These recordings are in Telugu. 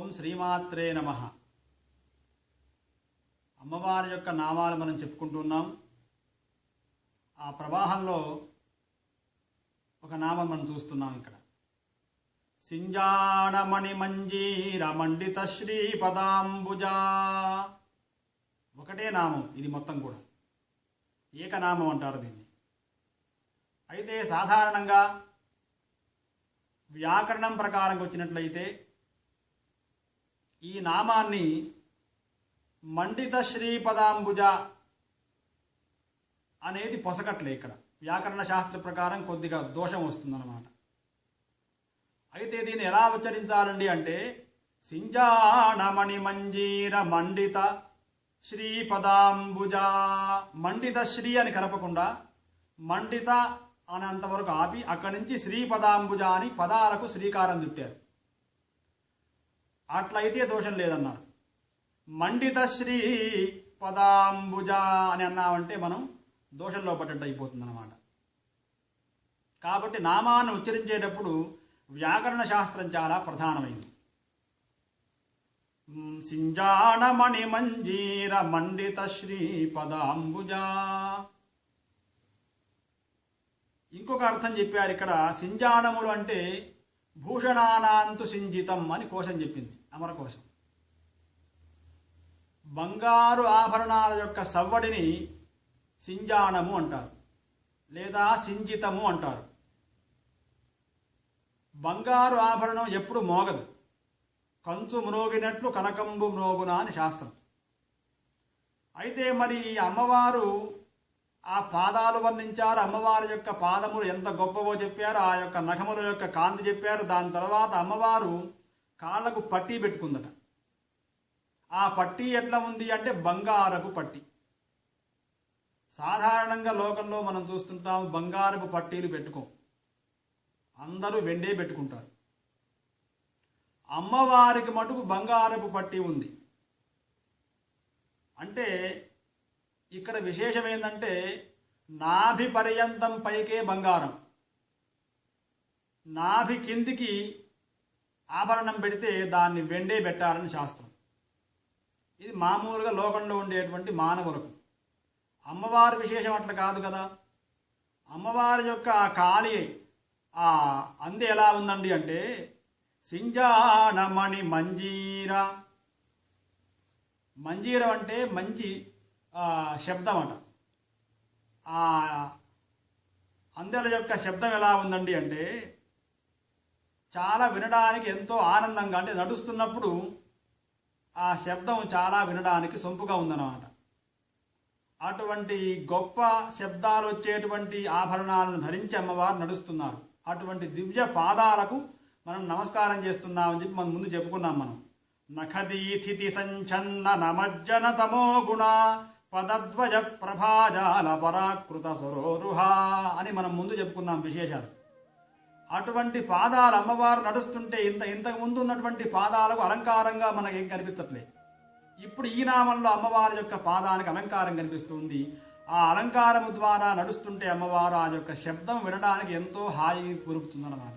ఓం శ్రీమాత్రే నమ. అమ్మవారి యొక్క నామాలు మనం చెప్పుకుంటున్నాం. ఆ ప్రవాహంలో ఒక నామం మనం చూస్తున్నాం ఇక్కడ. సింజాణమణి మంజీర మండిత శ్రీపదాంబుజా ఒకటే నామం ఇది మొత్తం కూడా. ఏకనామం అంటారు దీన్ని. అయితే సాధారణంగా వ్యాకరణం ప్రకారం వచ్చినట్లయితే ఈ నామాన్ని మండిత శ్రీపదాంబుజ అనేది పొసకట్లే ఇక్కడ. వ్యాకరణ శాస్త్ర ప్రకారం కొద్దిగా దోషం వస్తుందన్నమాట. అయితే దీన్ని ఎలా ఉచ్చరించాలండి అంటే సింజాణమణి మంజీర మండిత శ్రీపదాంబుజ మండిత శ్రీ అని కలపకుండా మండిత అనేంతవరకు ఆపి అక్కడి నుంచి శ్రీపదాంబుజ అని పదాలకు శ్రీకారం చుట్టారు. అట్లయితే దోషం లేదన్నారు మండిత శ్రీ పదాంబుజ అని అన్నామంటే మనం దోషంలో పడ్డట్టు అయిపోతుంది అనమాట కాబట్టి నామాన్ని ఉచ్చరించేటప్పుడు వ్యాకరణ శాస్త్రం చాలా ప్రధానమైంది. సింజాణమణి మంజీర మండిత శ్రీ పదాంబుజ. ఇంకొక అర్థం చెప్పారు ఇక్కడ సింజాణములు అంటే భూషణానాంతు సింజితం అని కోశం చెప్పింది అమరకోశం బంగారు ఆభరణాల యొక్క సవ్వడిని సింజాణము అంటారు లేదా సింజితము అంటారు. బంగారు ఆభరణం ఎప్పుడు మోగదు కంచు మ్రోగినట్లు కనకంబు మ్రోగునా అని శాస్త్రం. అయితే మరి ఈ అమ్మవారు ఆ పాదాలు వర్ణించారు. అమ్మవారి యొక్క పాదములు ఎంత గొప్పవో చెప్పారు. ఆ యొక్క నఖముల యొక్క కాంతి చెప్పారు. దాని తర్వాత అమ్మవారు కాళ్ళకు పట్టీ పెట్టుకుందట. ఆ పట్టీ ఎట్లా ఉంది అంటే బంగారపు పట్టీ. సాధారణంగా లోకంలో మనం చూస్తుంటాం బంగారపు పట్టీలు పెట్టుకోం. అందరూ వెండే పెట్టుకుంటారు. అమ్మవారికి మటుకు బంగారపు పట్టీ ఉంది. అంటే ఇక్కడ విశేషం ఏంటంటే నాభి పర్యంతం పైకే బంగారం. నాభి కిందికి ఆభరణం పెడితే దాన్ని వెండే పెట్టాలని శాస్త్రం. ఇది మామూలుగా లోకంలో ఉండేటువంటి మానవులకు. అమ్మవారి విశేషం అట్లా కాదు కదా. అమ్మవారి యొక్క ఆ కాలి ఆ అంది ఎలా ఉందండి అంటే సింజానమణి మంజీర. మంజీరం అంటే మంచి శబ్దం అట. ఆ అందెల యొక్క శబ్దం ఎలా ఉందండి అంటే చాలా వినడానికి ఎంతో ఆనందంగా అంటే నడుస్తున్నప్పుడు ఆ శబ్దం చాలా వినడానికి సొంపుగా ఉందన్నమాట. అటువంటి గొప్ప శబ్దాలు వచ్చేటువంటి ఆభరణాలను ధరించి అమ్మవారు నడుస్తున్నారు. అటువంటి దివ్య పాదాలకు మనం నమస్కారం చేస్తున్నామని చెప్పి మనం ముందు చెప్పుకున్నాం మనం. నఖదీథితి సంచన్న నమజ్జన తమో గుణ పదద్వజ ప్రభాజాల పరాకృత సరోరుహా అని మనం ముందు చెప్పుకున్నాం విశేషాలు. అటువంటి పాదాలు అమ్మవారు నడుస్తుంటే ఇంత ఇంతకు ముందు ఉన్నటువంటి పాదాలకు అలంకారంగా మనకేం కనిపించట్లేదు ఇప్పుడు ఈ నామంలో అమ్మవారి యొక్క పాదానికి అలంకారం కనిపిస్తుంది. ఆ అలంకారము ద్వారా నడుస్తుంటే అమ్మవారు ఆ యొక్క శబ్దం వినడానికి ఎంతో హాయి కురుపుతుందన్నమాట.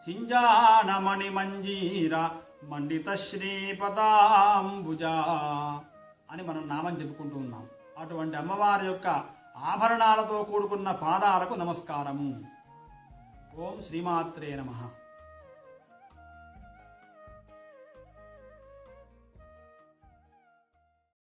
సింజానమణి మంజీర మండిత శ్రీపదాంబుజా అని మనం నామం చెప్పుకుంటూ ఉన్నాం. అటువంటి అమ్మవారి యొక్క ఆభరణాలతో కూడుకున్న పాదాలకు నమస్కారము. ఓం శ్రీమాత్రే నమః.